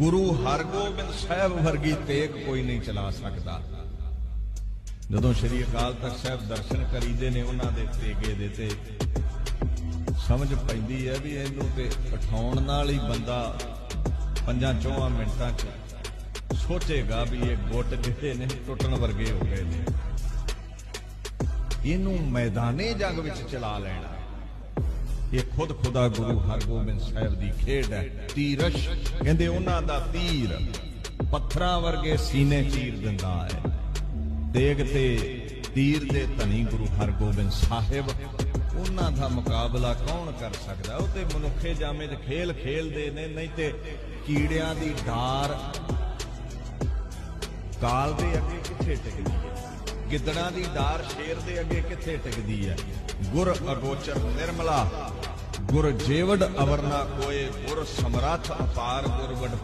ਗੁਰੂ ਹਰਗੋਬਿੰਦ ਸਾਹਿਬ ਵਰਗੀ ਤੇਗ ਕੋਈ ਨਹੀਂ ਚਲਾ ਸਕਦਾ। ਜਦੋਂ ਸ਼੍ਰੀ ਅਕਾਲ ਤਖਤ ਸਾਹਿਬ ਦਰਸ਼ਨ ਕਰੀਦੇ ਨੇ ਉਹਨਾਂ ਦੇ ਤੇਗੇ ਦੇ ਤੇ, ਸਮਝ ਪੈਂਦੀ ਹੈ ਵੀ ਇਹਨੂੰ ਤੇ ਉਠਾਉਣ ਨਾਲ ਹੀ ਬੰਦਾ ਪੰਜਾਂ ਚੌਹਾਂ ਮਿੰਟਾਂ 'ਚ ਸੋਚੇਗਾ ਵੀ ਇਹ ਗੁੱਟ ਜਿਹੜੇ ਨੇ ਟੁੱਟਣ ਵਰਗੇ ਹੋ ਗਏ ਨੇ। ਇਹਨੂੰ ਮੈਦਾਨੇ ਜੰਗ ਵਿੱਚ ਚਲਾ ਲੈਣਾ। ਇਹ ਖੁਦ ਖੁਦਾ ਗੁਰੂ ਹਰਗੋਬਿੰਦ ਸਾਹਿਬ ਦੀ ਖੇਡ ਹੈ, ਤੀਰਸ਼। ਕਹਿੰਦੇ ਉਹਨਾਂ ਦਾ ਤੀਰ ਪੱਥਰਾਂ ਵਰਗੇ ਸੀਨੇ ਚੀਰ ਦਿੰਦਾ ਹੈ। ਦੇਗ ਤੇ ਤੀਰ ਦੇ ਧਨੀ ਗੁਰੂ ਹਰਗੋਬਿੰਦ ਸਾਹਿਬ, ਉਹਨਾਂ ਦਾ ਮੁਕਾਬਲਾ ਕੌਣ ਕਰ ਸਕਦਾ? ਉਹ ਤੇ ਮਨੁੱਖੇ ਜਾਮੇ 'ਚ ਖੇਲ ਖੇਲਦੇ ਨੇ, ਨਹੀਂ ਤੇ ਕੀੜਿਆਂ ਦੀ ਡਾਰ ਕਾਲ ਦੇ ਅੱਗੇ ਕਿੱਥੇ ਟਿਕਦੀ ਗਿੱਦੜਾਂ ਦੀ ਡਾਰ ਸ਼ੇਰ ਦੇ ਅੱਗੇ ਕਿੱਥੇ ਟਿਕਦੀ ਹੈ? ਗੁਰ ਅਗੋਚਰ ਨਿਰਮਲਾ, ਗੁਰ ਜੇਵੜ ਅਵਰਨਾ ਕੋਏ, ਗੁਰ ਸਮਰੱਥ ਅਪਾਰ ਗੁਰ ਵਡ